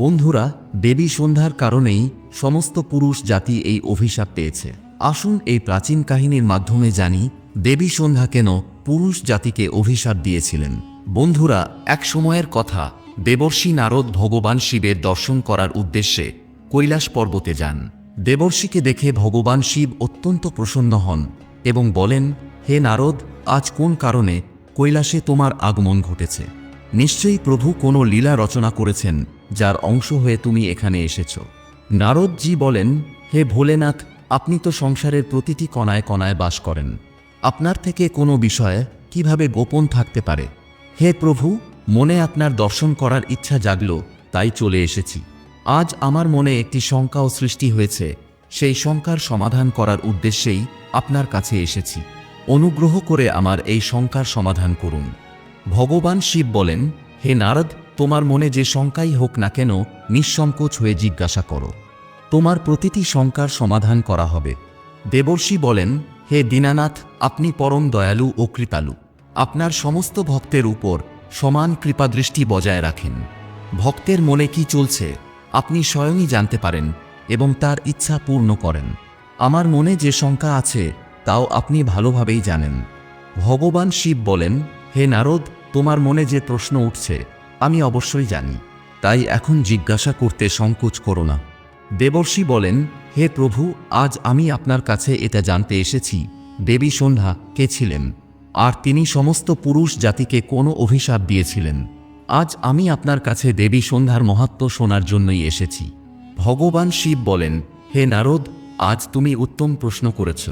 বন্ধুরা, দেবী সন্ধ্যার কারণেই সমস্ত পুরুষ জাতি এই অভিশাপ পেয়েছে। আসুন এই প্রাচীন কাহিনীর মাধ্যমে জানি দেবী সন্ধ্যা কেন পুরুষ জাতিকে অভিশাপ দিয়েছিলেন। বন্ধুরা, এক সময়ের কথা, দেবর্ষী নারদ ভগবান শিবের দর্শন করার উদ্দেশ্যে কৈলাস পর্বতে যান। দেবর্ষীকে দেখে ভগবান শিব অত্যন্ত প্রসন্ন হন এবং বলেন, হে নারদ, আজ কোন কারণে কৈলাসে তোমার আগমন ঘটেছে? নিশ্চয়ই প্রভু কোনো লীলা রচনা করেছেন যার অংশ হয়ে তুমি এখানে এসেছ। নারদজি বলেন, হে ভোলেনাথ, আপনি তো সংসারের প্রতিটি কণায় কণায় বাস করেন। আপনার থেকে কোনো বিষয়ে কীভাবে গোপন থাকতে পারে? হে প্রভু, মনে আপনার দর্শন করার ইচ্ছা জাগল, তাই চলে এসেছি। আজ আমার মনে একটি শঙ্কাও সৃষ্টি হয়েছে। সেই শঙ্কার সমাধান করার উদ্দেশ্যেই আপনার কাছে এসেছি। অনুগ্রহ করে আমার এই শঙ্কার সমাধান করুন। ভগবান শিব বলেন, হে নারদ তোমার মনে যে শঙ্কাই হোক না কেন, নিঃসংকোচ হয়ে জিজ্ঞাসা করো। তোমার প্রতিটি শঙ্কার সমাধান করা হবে। দেবর্ষি বলেন, হে দীনানাথ, আপনি পরম দয়ালু ও কৃপালু। আপনার সমস্ত ভক্তের উপর সমান কৃপাদৃষ্টি বজায় রাখেন। ভক্তের মনে কি চলছে, আপনি স্বয়ংই জানতে পারেন এবং তার ইচ্ছা পূর্ণ করেন। আমার মনে যে শঙ্কা আছে, তাও আপনি ভালোভাবেই জানেন। ভগবান শিব বলেন, হে নারদ, তোমার মনে যে প্রশ্ন উঠছে আমি অবশ্যই জানি, তাই এখন জিজ্ঞাসা করতে সংকোচ করো না। দেবর্ষি বলেন, হে প্রভু, আজ আমি আপনার কাছে এটা জানতে এসেছি। দেবী সন্ধ্যা, কে ছিলেন? আর তিনি সমস্ত পুরুষ জাতিকে কোনো অভিশাপ দিয়েছিলেন? আজ আমি আপনার কাছে দেবী সন্ধ্যার মহাত্ম শোনার জন্যই এসেছি। ভগবান শিব বলেন, হে নারদ, আজ তুমি উত্তম প্রশ্ন করেছ।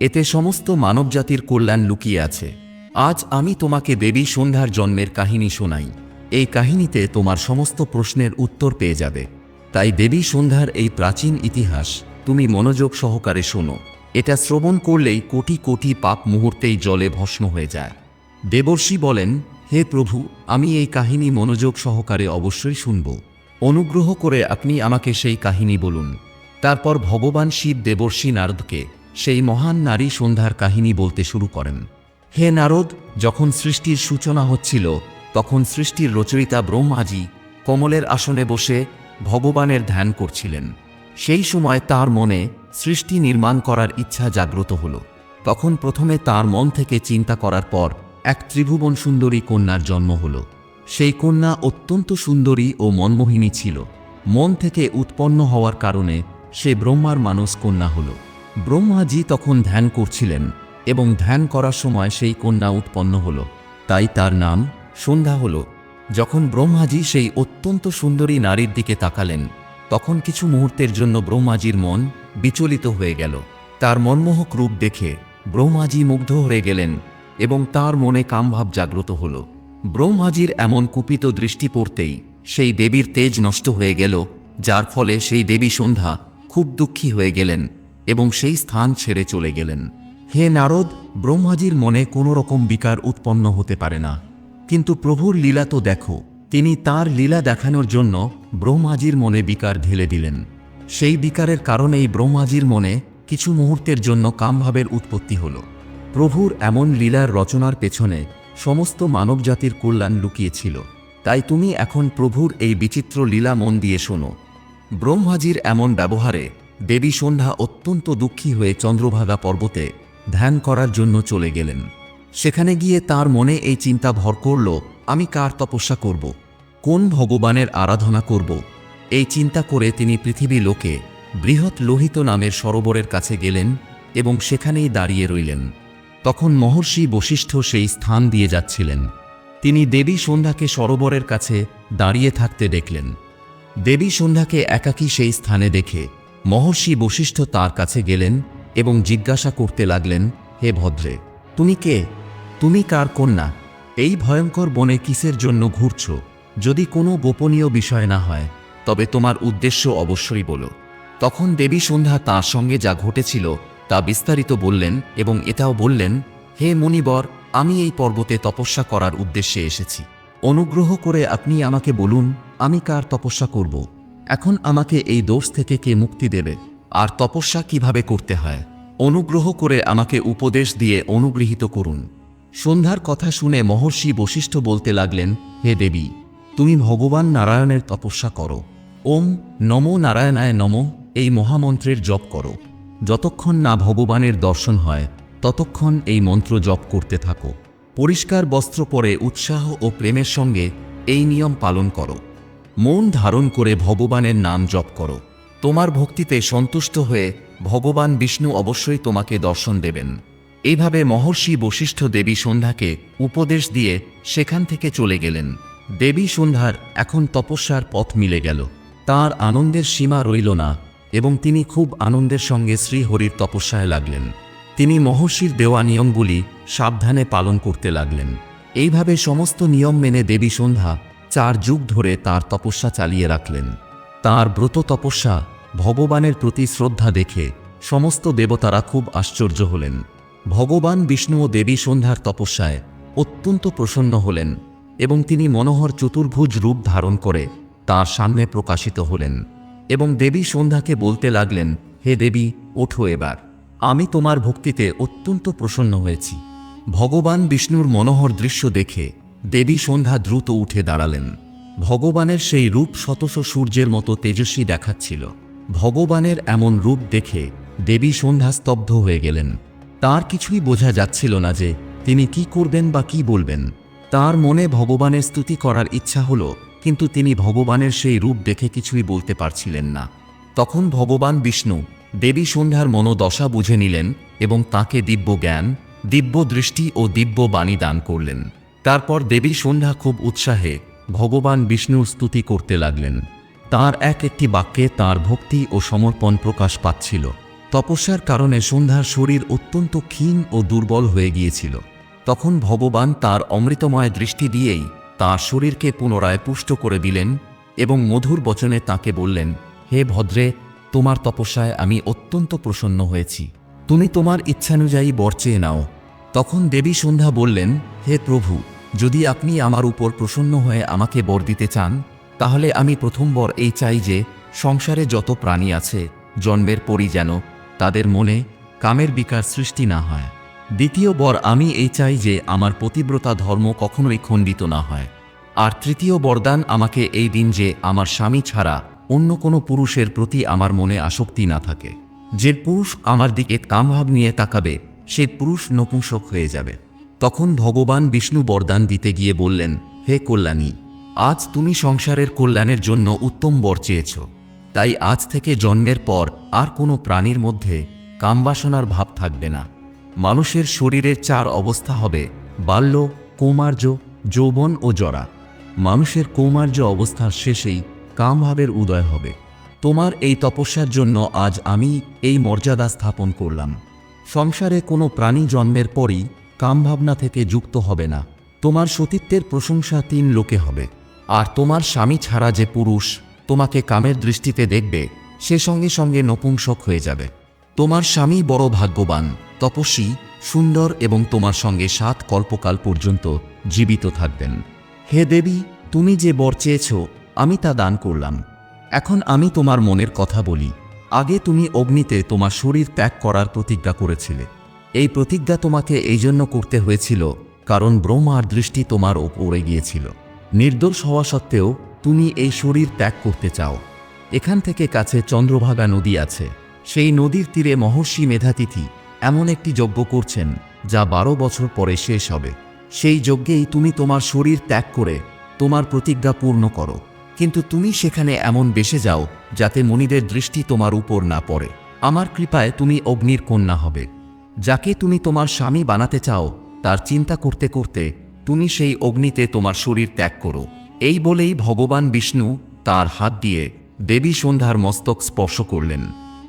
এতে সমস্ত মানবজাতির কল্যাণ লুকিয়ে আছে। আজ আমি তোমাকে দেবী সন্ধ্যার জন্মের কাহিনী শোনাই। এই কাহিনীতে তোমার সমস্ত প্রশ্নের উত্তর পেয়ে যাবে। তাই দেবী সন্ধ্যার এই প্রাচীন ইতিহাস তুমি মনোযোগ সহকারে শোনো। এটা শ্রবণ করলেই কোটি কোটি পাপ মুহূর্তেই জলে ভস্ম হয়ে যায়। দেবর্ষি বলেন, হে প্রভু, আমি এই কাহিনী মনোযোগ সহকারে অবশ্যই শুনব। অনুগ্রহ করে আপনি আমাকে সেই কাহিনী বলুন। তারপর ভগবান শিব দেবর্ষি নারদকে সেই মহান নারী সন্ধ্যার কাহিনী বলতে শুরু করেন। হে নারদ, যখন সৃষ্টির সূচনা হচ্ছিল তখন সৃষ্টির রচয়িতা ব্রহ্মাজি কমলের আসনে বসে ভগবানের ধ্যান করছিলেন। সেই সময় তার মনে সৃষ্টি নির্মাণ করার ইচ্ছা জাগ্রত হল। তখন প্রথমে তার মন থেকে চিন্তা করার পর এক ত্রিভুবন সুন্দরী কন্যার জন্ম হল। সেই কন্যা অত্যন্ত সুন্দরী ও মনমোহিনী ছিল। মন থেকে উৎপন্ন হওয়ার কারণে সে ব্রহ্মার মানস কন্যা হল। ব্রহ্মাজি তখন ধ্যান করছিলেন এবং ধ্যান করার সময় সেই কন্যা উৎপন্ন হল। তাই তার নাম সন্ধ্যা হল। যখন ব্রহ্মাজি সেই অত্যন্ত সুন্দরী নারীর দিকে তাকালেন, তখন কিছু মুহূর্তের জন্য ব্রহ্মাজির মন বিচলিত হয়ে গেল। তার মনমোহক রূপ দেখে ব্রহ্মাজি মুগ্ধ হয়ে গেলেন এবং তার মনে কামভাব জাগ্রত হল। ব্রহ্মাজির এমন কুপিত দৃষ্টি পড়তেই সেই দেবীর তেজ নষ্ট হয়ে গেল, যার ফলে সেই দেবী সন্ধ্যা খুব দুঃখী হয়ে গেলেন এবং সেই স্থান ছেড়ে চলে গেলেন। হে নারদ, ব্রহ্মাজির মনে কোনো রকম বিকার উৎপন্ন হতে পারে না। কিন্তু প্রভুর লীলা তো দেখো, তিনি তার লীলা দেখানোর জন্য ব্রহ্মাজির মনে বিকার ঢেলে দিলেন। সেই বিকারের কারণেই ব্রহ্মাজির মনে কিছু মুহূর্তের জন্য কামভাবের উৎপত্তি হল। প্রভুর এমন লীলার রচনার পেছনে সমস্ত মানবজাতির কল্যাণ লুকিয়েছিল। তাই তুমি এখন প্রভুর এই বিচিত্র লীলা মন দিয়ে শোনো। ব্রহ্মাজির এমন ব্যবহারে দেবী সন্ধ্যা অত্যন্ত দুঃখী হয়ে চন্দ্রভাগা পর্বতে ধ্যান করার জন্য চলে গেলেন। সেখানে গিয়ে তার মনে এই চিন্তা ভর করল, আমি কার তপস্যা করব? কোন ভগবানের আরাধনা করব? এই চিন্তা করে তিনি পৃথিবী লোকে বৃহৎ লোহিত নামের সরোবরের কাছে গেলেন এবং সেখানেই দাঁড়িয়ে রইলেন। তখন মহর্ষি বশিষ্ঠ সেই স্থান দিয়ে যাচ্ছিলেন। তিনি দেবী সন্ধ্যাকে সরোবরের কাছে দাঁড়িয়ে থাকতে দেখলেন। দেবী সন্ধ্যাকে একাকী সেই স্থানে দেখে মহর্ষি বশিষ্ঠ তার কাছে গেলেন এবং জিজ্ঞাসা করতে লাগলেন, হে ভদ্রে, তুমি কে? তুমি কার কন্যা? এই ভয়ঙ্কর বনে কিসের জন্য ঘুরছ? যদি কোনো গোপনীয় বিষয় না হয়, তবে তোমার উদ্দেশ্য অবশ্যই বলো। তখন দেবী সন্ধ্যা তাঁর সঙ্গে যা ঘটেছিল, তা বিস্তারিত বললেন এবং এটাও বললেন, হে মুনিবর, আমি এই পর্বতে তপস্যা করার উদ্দেশ্যে এসেছি। অনুগ্রহ করে আপনি আমাকে বলুন, আমি কার তপস্যা করব? এখন আমাকে এই দোষ থেকে কে মুক্তি দেবে? আর তপস্যা কীভাবে করতে হয়? অনুগ্রহ করে আমাকে উপদেশ দিয়ে অনুগৃহীত করুন। সন্ধ্যার কথা শুনে মহর্ষি বশিষ্ঠ বলতে লাগলেন, হে দেবী, তুমি ভগবান নারায়ণের তপস্যা করো। ওম নমো নারায়ণায় নম, এই মহামন্ত্রের জপ করো। যতক্ষণ না ভগবানের দর্শন হয়, ততক্ষণ এই মন্ত্র জপ করতে থাকো। পরিষ্কার বস্ত্র পরে উৎসাহ ও প্রেমের সঙ্গে এই নিয়ম পালন করো। মন ধারণ করে ভগবানের নাম জপ করো। তোমার ভক্তিতে সন্তুষ্ট হয়ে ভগবান বিষ্ণু অবশ্যই তোমাকে দর্শন দেবেন। এইভাবে মহর্ষি বশিষ্ঠ দেবী সন্ধ্যাকে উপদেশ দিয়ে সেখান থেকে চলে গেলেন। দেবী সন্ধ্যার এখন তপস্যার পথ মিলে গেল। তার আনন্দের সীমা রইল না এবং তিনি খুব আনন্দের সঙ্গে শ্রীহরির তপস্যায় লাগলেন। তিনি মহর্ষির দেওয়া নিয়মগুলি সাবধানে পালন করতে লাগলেন। এইভাবে সমস্ত নিয়ম মেনে দেবী সন্ধ্যা চার যুগ ধরে তার তপস্যা চালিয়ে রাখলেন। তার ব্রত তপস্যা ভগবানের প্রতি শ্রদ্ধা দেখে সমস্ত দেবতারা খুব আশ্চর্য হলেন। ভগবান বিষ্ণু ও দেবী সন্ধ্যার তপস্যায় অত্যন্ত প্রসন্ন হলেন এবং তিনি মনোহর চতুর্ভুজ রূপ ধারণ করে তার সামনে প্রকাশিত হলেন এবং দেবী সন্ধ্যাকে বলতে লাগলেন, হে দেবী, ওঠো এবার। আমি তোমার ভক্তিতে অত্যন্ত প্রসন্ন হয়েছি। ভগবান বিষ্ণুর মনোহর দৃশ্য দেখে দেবী সন্ধ্যা দ্রুত উঠে দাঁড়ালেন। ভগবানের সেই রূপ শতশ সূর্যের মতো তেজস্বী দেখাচ্ছিল। ভগবানের এমন রূপ দেখে দেবী সন্ধ্যা স্তব্ধ হয়ে গেলেন। তার কিছুই বোঝা যাচ্ছিল না যে তিনি কি করবেন বা কি বলবেন। তার মনে ভগবানের স্তুতি করার ইচ্ছা হলো, কিন্তু তিনি ভগবানের সেই রূপ দেখে কিছুই বলতে পারছিলেন না। তখন ভগবান বিষ্ণু দেবী সন্ধ্যার মনোদশা বুঝে নিলেন এবং তাকে দিব্য জ্ঞান, দিব্য দৃষ্টি ও দিব্য বাণী দান করলেন। তারপর দেবী সন্ধ্যা খুব উৎসাহে ভগবান বিষ্ণুর স্তুতি করতে লাগলেন। তার এক একটি বাক্যে তার ভক্তি ও সমর্পণ প্রকাশ পাচ্ছিল। তপস্যার কারণে সন্ধ্যার শরীর অত্যন্ত ক্ষীণ ও দুর্বল হয়ে গিয়েছিল। তখন ভগবান তার অমৃতময় দৃষ্টি দিয়েই তার শরীরকে পুনরায় পুষ্ট করে দিলেন এবং মধুর বচনে তাকে বললেন, হে ভদ্রে, তোমার তপস্যায় আমি অত্যন্ত প্রসন্ন হয়েছি। তুমি তোমার ইচ্ছানুযায়ী বর চেয়ে নাও। তখন দেবী সন্ধ্যা বললেন, হে প্রভু, যদি আপনি আমার উপর প্রসন্ন হয়ে আমাকে বর দিতে চান, তাহলে আমি প্রথম বর এই চাই যে সংসারে যত প্রাণী আছে, জন্মের পরই যেন তাদের মনে কামের বিকার সৃষ্টি না হয়। দ্বিতীয় বর, আমি এই চাই যে আমার পতিব্রতা ধর্ম কখনোই খণ্ডিত না হয়। আর তৃতীয় বরদান, আমাকে এই দিন যে আমার স্বামী ছাড়া অন্য কোনো পুরুষের প্রতি আমার মনে আসক্তি না থাকে। যে পুরুষ আমার দিকে কামভাব নিয়ে তাকাবে, সে পুরুষ নপুংসক হয়ে যাবে। তখন ভগবান বিষ্ণু বরদান দিতে গিয়ে বললেন, হে কল্যাণী, আজ তুমি সংসারের কল্যাণের জন্য উত্তম বর চেয়েছ। তাই আজ থেকে জন্মের পর আর কোনো প্রাণীর মধ্যে কামবাসনার ভাব থাকবে না। মানুষের শরীরের চার অবস্থা হবে, বাল্য, কৌমার্য, যৌবন ও জরা। মানুষের কৌমার্য অবস্থার শেষেই কামভাবের উদয় হবে। তোমার এই তপস্যার জন্য আজ আমি এই মর্যাদা স্থাপন করলাম। সংসারে কোনো প্রাণী জন্মের পরই কামভাবনা থেকে যুক্ত হবে না। তোমার সতীত্বের প্রশংসা তিন লোকে হবে। আর তোমার স্বামী ছাড়া যে পুরুষ তোমাকে কামের দৃষ্টিতে দেখবে, সে সঙ্গে সঙ্গে নপুংসক হয়ে যাবে। তোমার স্বামী বড় ভাগ্যবান, তপস্বী, সুন্দর এবং তোমার সঙ্গে সাত কল্পকাল পর্যন্ত জীবিত থাকবেন। হে দেবী, তুমি যে বর চেয়েছ, আমি তা দান করলাম। এখন আমি তোমার মনের কথা বলি। আগে তুমি অগ্নিতে তোমার শরীর ত্যাগ করার প্রতিজ্ঞা করেছিলে। এই প্রতিজ্ঞা তোমাকে এই জন্য করতে হয়েছিল, কারণ ব্রহ্মার দৃষ্টি তোমার ওপরে গিয়েছিল। নির্দোষ হওয়া সত্ত্বেও তুমি এই শরীর ত্যাগ করতে চাও। এখান থেকে কাছে চন্দ্রভাগা নদী আছে। সেই নদীর তীরে মহর্ষি মেধাতিথি এমন একটি যজ্ঞ করছেন, যা বারো বছর পরে শেষ হবে। সেই যজ্ঞেই তুমি তোমার শরীর ত্যাগ করে তোমার প্রতিজ্ঞা পূর্ণ করো। কিন্তু তুমি সেখানে এমন বেসে যাও, যাতে মনিদের দৃষ্টি তোমার উপর না পড়ে। আমার কৃপায় তুমি অগ্নির কন্যা হবে। যাকে তুমি তোমার স্বামী বানাতে চাও, তার চিন্তা করতে করতে তুমি সেই অগ্নিতে তোমার শরীর ত্যাগ করো। এই বলেই ভগবান বিষ্ণু তার হাত দিয়ে দেবী সন্ধ্যার মস্তক স্পর্শ করলেন।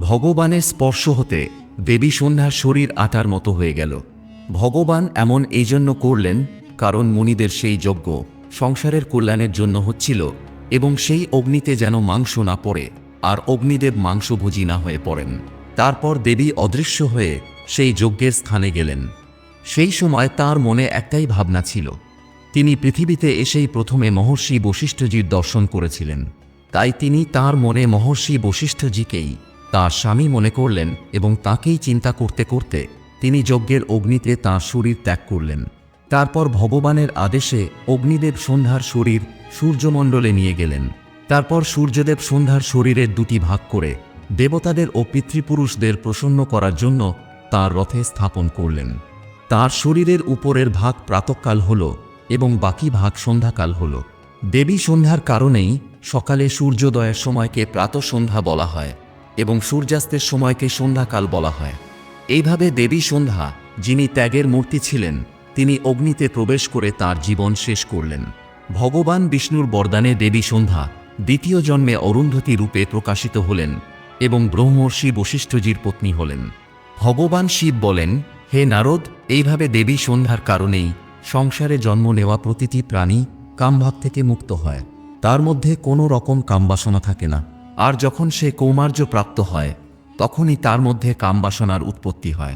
ভগবানের স্পর্শ হতে দেবী সন্ধ্যার শরীর আটার মতো হয়ে গেল। ভগবান এমন এই জন্য করলেন কারণ মুনিদের সেই যজ্ঞ সংসারের কল্যাণের জন্য হচ্ছিল এবং সেই অগ্নিতে যেন মাংস না পড়ে আর অগ্নিদেব মাংসভোজী না হয়ে পড়েন। তারপর দেবী অদৃশ্য হয়ে সেই যজ্ঞের স্থানে গেলেন। সেই সময় তার মনে একটাই ভাবনা ছিল। তিনি পৃথিবীতে এসেই প্রথমে মহর্ষি বশিষ্ঠজির দর্শন করেছিলেন। তাই তিনি তার মনে মহর্ষি বশিষ্ঠজিকেই তার স্বামী মনে করলেন এবং তাকেই চিন্তা করতে করতে তিনি যজ্ঞের অগ্নিতে তাঁর শরীর ত্যাগ করলেন। তারপর ভগবানের আদেশে অগ্নিদেব সন্ধ্যার শরীর সূর্যমণ্ডলে নিয়ে গেলেন। তারপর সূর্যদেব সন্ধ্যার শরীরের দুটি ভাগ করে দেবতাদের ও পিতৃপুরুষদের প্রসন্ন করার জন্য তার রথে স্থাপন করলেন। তার শরীরের উপরের ভাগ প্রাতকাল হল এবং বাকি ভাগ সন্ধ্যাকাল হল। দেবী সন্ধ্যার কারণেই সকালে সূর্যোদয়ের সময়কে প্রাতঃসন্ধ্যা বলা হয় এবং সূর্যাস্তের সময়কে সন্ধ্যাকাল বলা হয়। এইভাবে দেবী সন্ধ্যা, যিনি ত্যাগের মূর্তি ছিলেন, তিনি অগ্নিতে প্রবেশ করে তার জীবন শেষ করলেন। ভগবান বিষ্ণুর বরদানে দেবী সন্ধ্যা দ্বিতীয় জন্মে অরুন্ধতী রূপে প্রকাশিত হলেন এবং ব্রহ্মর্ষি বশিষ্ঠজির পত্নী হলেন। ভগবান শিব বলেন, হে নারদ, এইভাবে দেবী সন্ধ্যার কারণেই সংসারে জন্ম নেওয়া প্রতিটি প্রাণী কামভাব থেকে মুক্ত হয়। তার মধ্যে কোনো রকম কামবাসনা থাকে না। আর যখন সে কৌমার্য প্রাপ্ত হয়, তখনই তার মধ্যে কামবাসনার উৎপত্তি হয়।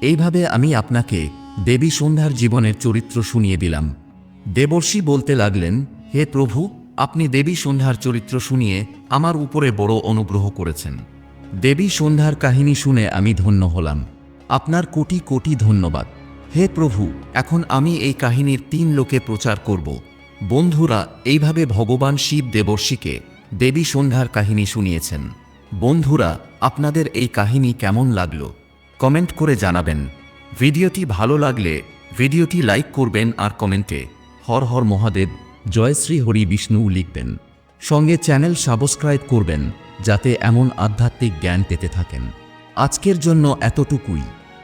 এইভাবে আমি আপনাকে দেবী সন্ধ্যার জীবনের চরিত্র শুনিয়ে দিলাম। দেবর্ষি বলতে লাগলেন, হে প্রভু, আপনি দেবী সন্ধ্যার চরিত্র শুনিয়ে আমার উপরে বড় অনুগ্রহ করেছেন। দেবী সন্ধ্যার কাহিনী শুনে আমি ধন্য হলাম। আপনার কোটি কোটি ধন্যবাদ। হে প্রভু, এখন আমি এই কাহিনীর তিন লোকে প্রচার করব। বন্ধুরা, এইভাবে ভগবান শিব দেবর্ষীকে দেবী সন্ধ্যার কাহিনী শুনিয়েছেন। বন্ধুরা, আপনাদের এই কাহিনী কেমন লাগল? কমেন্ট করে জানাবেন। ভিডিওটি ভালো লাগলে ভিডিওটি লাইক করবেন আর কমেন্টে হর হর মহাদেব, জয় শ্রী হরি বিষ্ণু লিখবেন। সঙ্গে চ্যানেল সাবস্ক্রাইব করবেন, যাতে এমন আধ্যাত্মিক জ্ঞান পেতে থাকেন। আজকের জন্য এতটুকুই।